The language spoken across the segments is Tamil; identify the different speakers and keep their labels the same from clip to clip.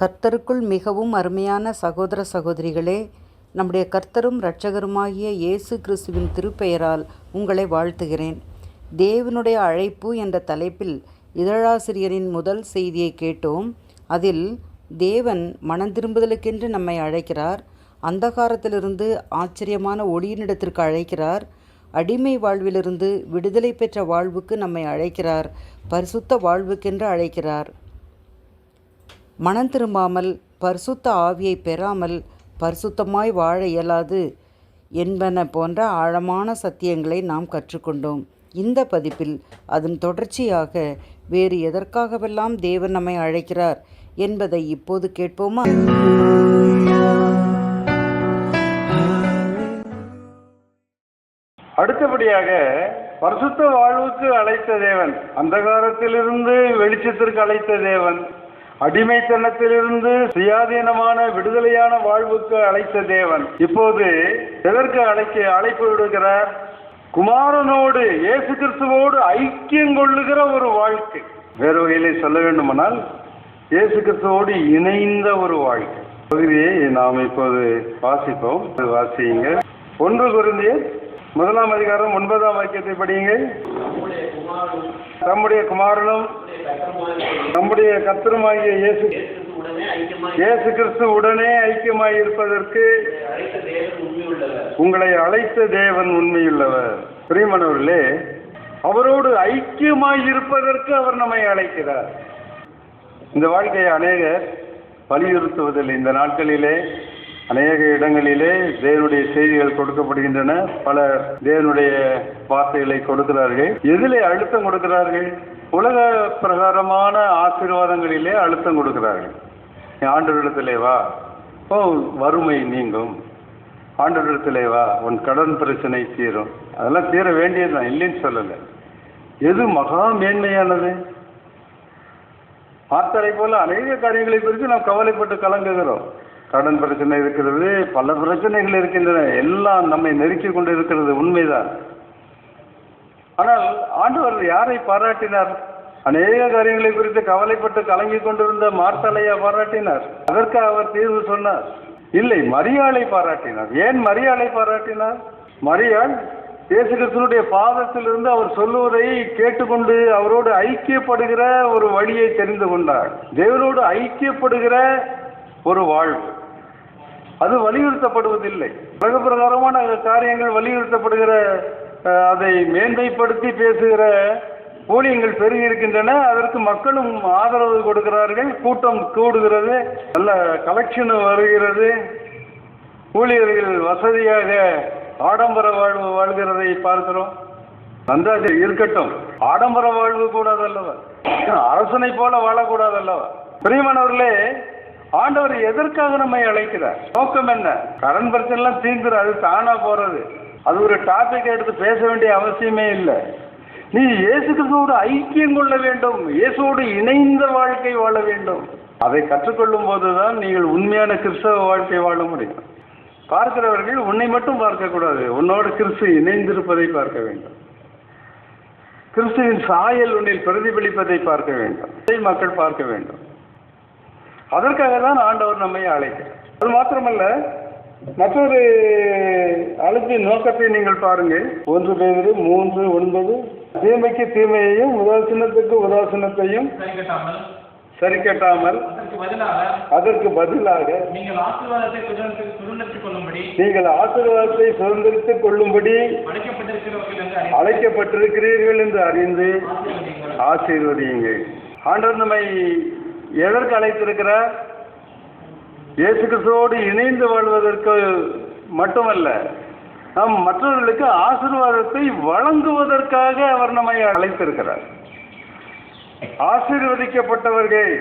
Speaker 1: கர்த்தருக்குள் மிகவும் அருமையான சகோதர சகோதரிகளே நம்முடைய கர்த்தரும் இரட்சகருமாகிய இயேசு கிறிஸ்துவின் திருப்பெயரால் உங்களை வாழ்த்துகிறேன். தேவனுடைய அழைப்பு என்ற தலைப்பில் இதழாசிரியரின் முதல் செய்தியை கேட்டோம். அதில் தேவன் மனம் திரும்புதலுக்கென்று நம்மை அழைக்கிறார் அந்தகாரத்திலிருந்து ஆச்சரியமான ஒளியினிடத்திற்கு அழைக்கிறார் அடிமை வாழ்விலிருந்து விடுதலை பெற்ற வாழ்வுக்கு நம்மை அழைக்கிறார் பரிசுத்த வாழ்வுக்கென்று அழைக்கிறார். மனம் திரும்பாமல் பரிசுத்த ஆவியை பெறாமல் பரிசுத்தமாய் வாழ இயலாது என்பன போன்ற ஆழமான சத்தியங்களை நாம் கற்றுக்கொண்டோம். இந்த பதிப்பில் அதன் தொடர்ச்சியாக வேறு எதற்காகவெல்லாம் தேவன் நம்மை அழைக்கிறார் என்பதை இப்போது கேட்போமா?
Speaker 2: அடுத்தபடியாக பரிசுத்த வாழ்வுக்கு அழைத்த தேவன் அந்தகாரத்திலிருந்து வெளிச்சத்திற்கு அழைத்த தேவன். அடிமைத்தனத்திலிருந்து சுயாதீனமான விடுதலையான வாழ்வுக்கு அழைத்த தேவன். இப்போது எதற்கு அழைக்க அழைப்பு விடுகிறார்? குமாரனோடு இயேசு கிறிஸ்துவோடு ஐக்கியம் கொள்ளுகிற ஒரு வாழ்க்கை. வேறு வகையிலே சொல்ல வேண்டுமானால் இயேசு கிறிஸ்துவோடு இணைந்த ஒரு வாழ்க்கை. பகுதியை நாம் இப்போது வாசிப்போம். வாசியுங்க ஒன்று குருந்தியர் முதலாம் அதிகாரம் ஒன்பதாம் வாக்கியத்தை படியுங்க நம்முடைய குமாரனும் நம்முடைய கத்திரமாகிய இயேசு இயேசு கிறிஸ்து உடனே ஐக்கியமாய் இருப்பதற்கு உங்களை அழைத்த தேவன் உண்மையுள்ளவர். பிரியமானவர்களே அவரோடு ஐக்கியமாய் இருப்பதற்கு அவர் நம்மை அழைக்கிறார். இந்த வாழ்க்கையை அநேகர் வலியுறுத்துவதில்லை. இந்த நாட்களிலே அநேக இடங்களிலே தேவனுடைய செய்திகள் கொடுக்கப்படுகின்றன. பல தேவனுடைய வார்த்தைகளை கொடுக்கிறார்கள். எதிலே அழுத்தம் கொடுக்கிறார்கள். உலக பிரகாரமான ஆசீர்வாதங்களிலே அழுத்தம் கொடுக்கிறார்கள். ஆண்டவரிடத்திலே வா. ஓ வறுமை நீங்கும். ஆண்டவரிடத்திலே வா. உன் கடன் பிரச்சனை தீரும். அதெல்லாம் தீர வேண்டியதுதான். இல்லைன்னு சொல்லலை. எது மகா மேன்மையானது? ஆத்தரை போல அநேக காரியங்களை குறித்து நாம் கவலைப்பட்டு கலங்குகிறோம். கடன் பிரச்சனை இருக்கிறது பல பிரச்சனைகள் இருக்கின்றன. எல்லாம் நம்மை நெருக்கி கொண்டு இருக்கிறது உண்மைதான். ஆனால் ஆண்டவர் யாரை பாராட்டினார்? அநேக காரியங்களை குறித்து கவலைப்பட்டு கலங்கி கொண்டிருந்த மார்த்தலையா பாராட்டினார். அதற்கு அவர் தீர்வு சொன்னார். இல்லை மரியாளை பாராட்டினார். ஏன் மரியாளை பாராட்டினார்? மரியாள் இயேசு பாதத்திலிருந்து அவர் சொல்லுவதை கேட்டுக்கொண்டு அவரோடு ஐக்கியப்படுகிற ஒரு வழியை தெரிந்து கொண்டார். தேவனோடு ஐக்கியப்படுகிற ஒரு வாழ்வு. அது வலியுறுத்தப்படுவதில்லை. உலக பிரகாரமான காரியங்கள் வலியுறுத்தப்படுகிற அதை மேன்மைப்படுத்தி பேசுகிற ஊழியங்கள் பெருகி இருக்கின்றன அதற்கு மக்களும் ஆதரவு கொடுக்கிறார்கள். கூட்டம் கூடுகிறது. நல்ல கலெக்ஷன் வருகிறது. ஊழியர்கள் வசதியாக ஆடம்பர வாழ்வு வாழ்கிறதை பார்க்கிறோம். நன்றாக இருக்கட்டும். ஆடம்பர வாழ்வு கூடாதல்லவா அரசனை போல வாழக்கூடாதல்லவா பிரியமானவர்களே ஆண்டவர் எதற்காக நம்மை அழைக்கிறார்? நோக்கம் என்ன? கடன் பிரச்சனை எல்லாம் தீர்ந்துடும் அது தானா போறது. அது ஒரு டாபிக் எடுத்து பேச வேண்டிய அவசியமே இல்லை. நீ இயேசு கிறிஸ்துவோடு ஐக்கியம் கொள்ள வேண்டும். இயேசுவோடு இணைந்த வாழ்க்கை வாழ வேண்டும். அதை கற்றுக்கொள்ளும் போதுதான் நீங்கள் உண்மையான கிறிஸ்தவ வாழ்க்கை வாழ முடியும். பார்க்கிறவர்கள் உன்னை மட்டும் பார்க்கக்கூடாது. உன்னோடு கிறிஸ்து இணைந்திருப்பதை பார்க்க வேண்டும். கிறிஸ்துவின் சாயல் உன்னில் பிரதிபலிப்பதை பார்க்க வேண்டும். மக்கள் பார்க்க வேண்டும். அதற்காக தான் ஆண்டவர் நம்மை அழைக்கிறார். அது மாத்திரமல்ல மற்றொரு அழைப்பின் நோக்கத்தை நீங்கள் பாருங்கள். ஒன்று பேரு மூன்று ஒன்பது தீமைக்கு தீமையையும் உதாசீனத்துக்கு உதாசீனத்தையும் சரி கட்டாமல்
Speaker 3: அதற்கு பதிலாக நீங்கள் ஆசீர்வாதத்தை சுதந்திர- சுதந்திரித்துக் கொள்ளும்படி
Speaker 2: அழைக்கப்பட்டிருக்கிறீர்கள் என்று அறிந்து.
Speaker 3: ஆசீர்வதியுங்கள்.
Speaker 2: ஆண்டவர் நம்மை எதற்கு அழைத்திருக்கிறார் இயேசு கிறிஸ்துவோடு இணைந்து வாழ்வதற்கு மட்டுமல்ல நாம் மற்றவர்களுக்கு ஆசீர்வாதத்தை வழங்குவதற்காக அவர் நம்மை அழைத்திருக்கிறார். ஆசீர்வதிக்கப்பட்டவர்கள்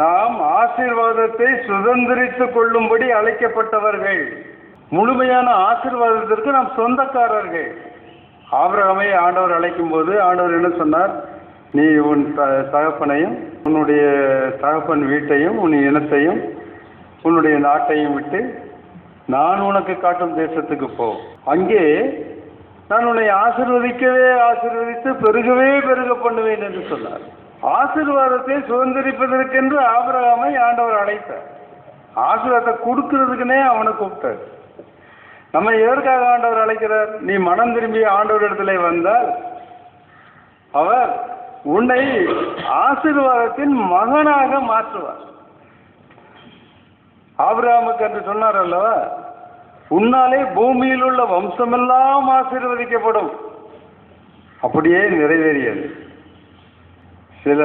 Speaker 2: நாம் ஆசீர்வாதத்தை சுதந்திரித்துக் கொள்ளும்படி அழைக்கப்பட்டவர்கள். முழுமையான ஆசீர்வாதத்திற்கு நாம் சொந்தக்காரர்கள். ஆபிரகமை ஆண்டவர் அழைக்கும் போது ஆண்டவர் என்ன சொன்னார்? நீ உன் த தகப்பனையும் உன்னுடைய தகப்பன் வீட்டையும் உன் இனத்தையும் உன்னுடைய நாட்டையும் விட்டு நான் உனக்கு காட்டும் தேசத்துக்கு போ. அங்கே நான் உன்னை ஆசிர்வதிக்கவே ஆசிர்வதித்து பெருகவே பெருக பண்ணுவேன் என்று சொன்னார். ஆசிர்வாதத்தை சுதந்திரிப்பதற்கென்று ஆபரகாமை ஆண்டவர் அழைத்தார். ஆசீர்வாதத்தை கொடுக்கறதுக்குனே அவனை கூப்பிட்டார். நம்ம எதற்காக ஆண்டவர் அழைக்கிறார்? நீ மனம் திரும்பி ஆண்டவர் இடத்துல வந்தால் அவர் உன்னை ஆசீர்வாதத்தின் மகனாக மாற்றுவார். ஆபிரகாமுக்கு என்று சொன்னார் அல்லவா உன்னாலே பூமியில் உள்ள வம்சமெல்லாம் ஆசீர்வதிக்கப்படும். அப்படியே நிறைவேறியது. சில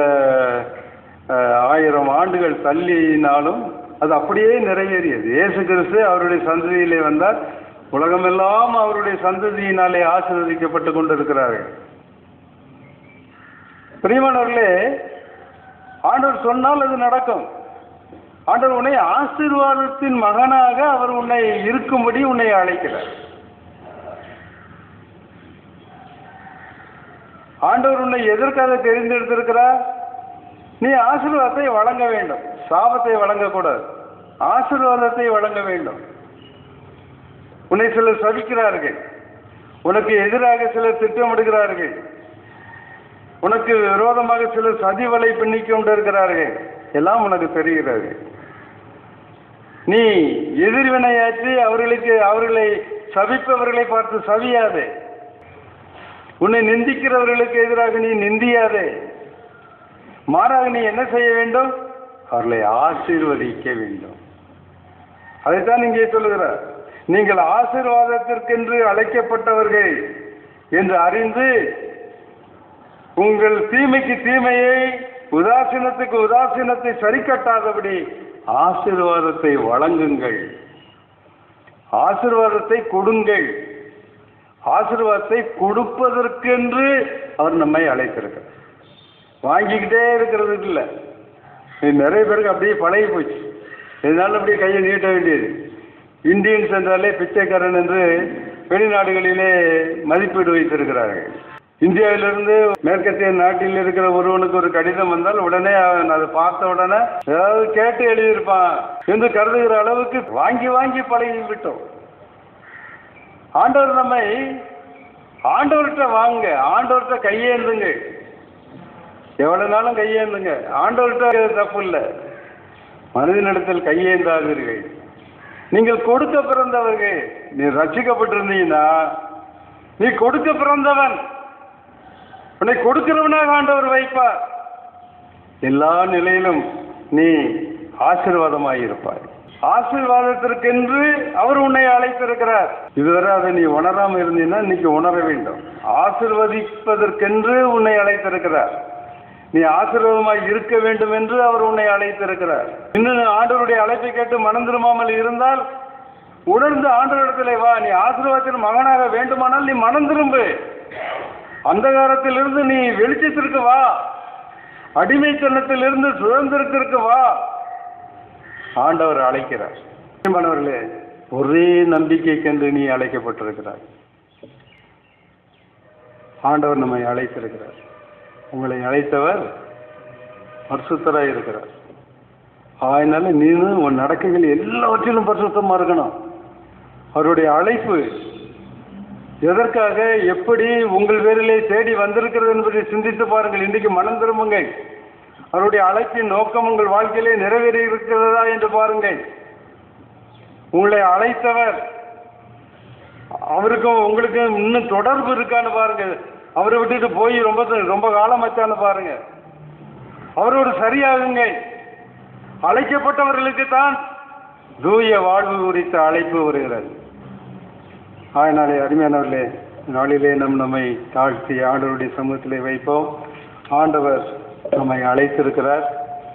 Speaker 2: ஆயிரம் ஆண்டுகள் தள்ளினாலும் அது அப்படியே நிறைவேறியது. இயேசு கிறிஸ்து அவருடைய சந்ததியிலே வந்தார். உலகமெல்லாம் அவருடைய சந்ததியினாலே ஆசீர்வதிக்கப்பட்டு கொண்டிருக்கிறார்கள். பிரியமானவர்களே ஆண்டவர் சொன்னால் அது நடக்கும். ஆண்டவர் உன்னை ஆசீர்வாதத்தின் மகனாக அவர் உன்னை இருக்கும்படி உன்னை அழைக்கிறார். ஆண்டவர் உன்னை எதற்காக தெரிந்தெடுத்திருக்கிறார்? நீ ஆசீர்வாதத்தை வழங்க வேண்டும். சாபத்தை வழங்கக்கூடாது. ஆசீர்வாதத்தை வழங்க வேண்டும். உன்னை சிலர் சபிக்கிறார்கள். உனக்கு எதிராக சிலர் திட்டமிடுகிறார்கள். உனக்கு விரோதமாக சிலர் சதி வலை பின்னிக் கொண்டிருக்கிறார்கள். எல்லாம் உனக்கு தெரிகிறது. நீ எதிர்வினையாற்றி அவர்களுக்கு அவர்களை சபிப்பவர்களை பார்த்து சவியாதே. உன்னை நிந்திக்கிறவர்களுக்கு எதிராக நீ நிந்தியாதே. மாறாக நீ என்ன செய்ய வேண்டும்? அவர்களை ஆசீர்வதிக்க வேண்டும். அதைத்தான் இங்கே சொல்லுகிறார். நீங்கள் ஆசீர்வாதத்திற்கென்று அழைக்கப்பட்டவர்கள் என்று அறிந்து உங்கள் தீமைக்கு தீமையை உதாசீனத்துக்கு உதாசீனத்தை சரி கட்டாதபடி ஆசீர்வாதத்தை வழங்குங்கள். ஆசீர்வாதத்தை கொடுங்கள். ஆசீர்வாதத்தை கொடுப்பதற்கென்று அவர் நம்மை அழைத்திருக்கிறார். வாங்கிக்கிட்டே இருக்கிறது இல்லை நிறைய பேருக்கு அப்படியே பழகி போச்சு. இதனால அப்படியே கையை நீட்ட வேண்டியது. இந்தியன்ஸ் என்றாலே பிச்சைக்காரன் என்று வெளிநாடுகளிலே மதிப்பீடு வைத்திருக்கிறார்கள். இந்தியாவிலிருந்து மேற்கத்திய நாட்டில் இருக்கிற ஒருவனுக்கு ஒரு கடிதம் வந்தால் உடனே அவன் அதை பார்த்த உடனே ஏதாவது கேட்டு எழுதியிருப்பான் என்று கருதுகிற அளவுக்கு வாங்கி வாங்கி பழகி விட்டோம். ஆண்டவர் நம்மை ஆண்டவர்கிட்ட வாங்க ஆண்டவர்கிட்ட கையேந்துங்க. எவ்வளவு நாளும் கையேந்துங்க. ஆண்டவர்கிட்ட தப்பு இல்லை. மனிதனிடத்தில் கையேந்தாதீர்கள். நீங்கள் கொடுக்க பிறந்தவர்கள். நீ ரசிக்கப்பட்டிருந்தீங்கன்னா நீ கொடுக்க பிறந்தவன். உன்னை கொடுக்கிறவனாக ஆண்டவர் வைப்பார். எல்லா நிலையிலும் நீ ஆசீர்வாதமாய் இருப்பாய் ஆசீர்வாதத்திற்கென்று அவர் உன்னை அழைத்திருக்கிறார். இதுவரை அதை நீ உணராம இருந்தீன்னா இன்னைக்கு உணர வேண்டும். ஆசிர்வதிப்பதற்கென்று உன்னை அழைத்திருக்கிறார். நீ ஆசீர்வாதமாய் இருக்க வேண்டும் என்று அவர் உன்னை அழைத்திருக்கிறார். இன்னும் ஆண்டவருடைய அழைப்பை கேட்டு மனம் திரும்பாமல் இருந்தால் உணர்ந்து ஆண்டவரிடத்திலே வா நீ ஆசீர்வாதத்தின் மகனாக வேண்டுமானால் நீ மனம் திரும்பு அந்தகாரத்திலிருந்து நீ வெளிச்சத்திற்கு வா. அடிமைத்தனத்திலிருந்து சுதந்திரத்திற்கு வா. ஆண்டவர் அழைக்கிறார். மாணவர்களே ஒரே நம்பிக்கைக்கென்று நீ அழைக்கப்பட்டிருக்கிறாய். ஆண்டவர் நம்மை அழைத்திருக்கிறார். உங்களை அழைத்தவர் பரிசுத்தராக இருக்கிறார். அதனால நீனும் உன் நடக்கைகள் எல்லாவற்றிலும் பரிசுத்தமாக இருக்கணும். அவருடைய அழைப்பு எதற்காக எப்படி உங்கள் பேரிலே தேடி வந்திருக்கிறது என்பதை சிந்தித்து பாருங்கள். இன்றைக்கு மனம் திரும்புங்கள். அவருடைய அழைப்பின் நோக்கம் உங்கள் வாழ்க்கையிலே நிறைவேறி இருக்கிறதா என்று பாருங்கள். உங்களை அழைத்தவர் அவருக்கும் உங்களுக்கும் இன்னும் தொடர்பு இருக்கான்னு பாருங்கள். அவரை விட்டுட்டு போய் ரொம்ப ரொம்ப காலம் வச்சான்னு பாருங்க அவரோடு சரியாகுங்க அழைக்கப்பட்டவர்களுக்கு தான் தூய வாழ்வு குறித்த அழைப்பு வருகிறது. ஆயினாலே அருமையானவர்களே நாளிலே நம் நம்மை தாழ்த்தி ஆண்டவருடைய சமூகத்திலே வைப்போம். ஆண்டவர் நம்மை அழைத்திருக்கிறார்.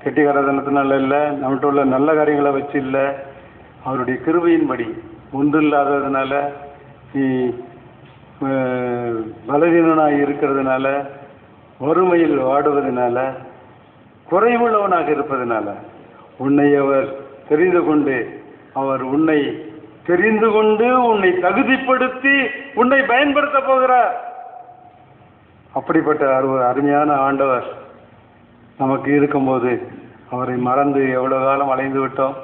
Speaker 2: கெட்டிகாரதனத்தினால இல்லை நம்மகிட்ட உள்ள நல்ல காரியங்களை வச்சு இல்லை. அவருடைய கிருபையின்படி ஒன்று இல்லாததுனால நீ பலதீனனாக இருக்கிறதுனால வறுமையில் வாடுவதனால குறைவுள்ளவனாக இருப்பதனால உன்னை அவர் தெரிந்து கொண்டு அவர் உன்னை தெரிந்து கொண்டு உன்னை தகுதிப்படுத்தி உன்னை பயன்படுத்த போகிறார். அப்படிப்பட்ட அரு அருமையான ஆண்டவர் நமக்கு இருக்கும்போது அவரை மறந்து எவ்வளவு காலம் அலைந்து விட்டோம்.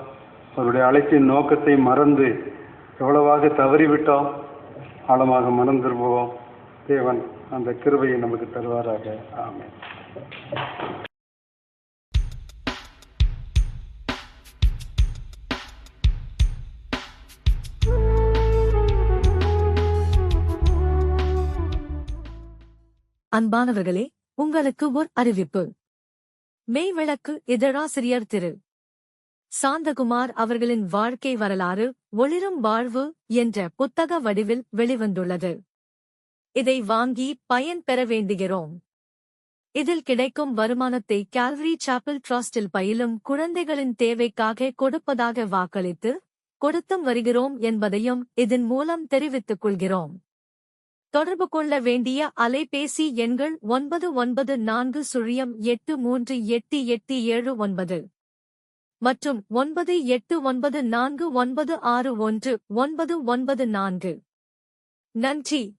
Speaker 2: அவருடைய அழைப்பின் நோக்கத்தை மறந்து எவ்வளவாக தவறிவிட்டோம். ஆழமாக மனம் திரும்புவோம் தேவன் அந்த கிருபையை நமக்கு தருவாராக. ஆமே
Speaker 4: அன்பானவர்களே உங்களுக்கு ஓர் அறிவிப்பு. மெய்விளக்கு இதழாசிரியர் திரு. சாந்தகுமார் அவர்களின் வாழ்க்கை வரலாறு ஒளிரும் வாழ்வு என்ற புத்தக வடிவில் வெளிவந்துள்ளது. இதை வாங்கி பயன் பெற வேண்டுகிறோம். இதில் கிடைக்கும் வருமானத்தை கேல்வரி சாப்பிள் ட்ரஸ்டில் பயிலும் குழந்தைகளின் தேவைக்காக கொடுப்பதாக வாக்களித்து கொடுத்தும் வருகிறோம் என்பதையும் இதன் மூலம் தெரிவித்துக் கொள்கிறோம். தொடர்பு கொள்ள வேண்டிய அலைபேசி எண்கள் ஒன்பது ஒன்பது நான்கு சுழியம் எட்டு மூன்று எட்டு எட்டு ஏழு ஒன்பது. மற்றும் ஒன்பது எட்டு ஒன்பது நான்கு ஒன்பது ஆறு ஒன்று ஒன்பது ஒன்பது நான்கு. நன்றி.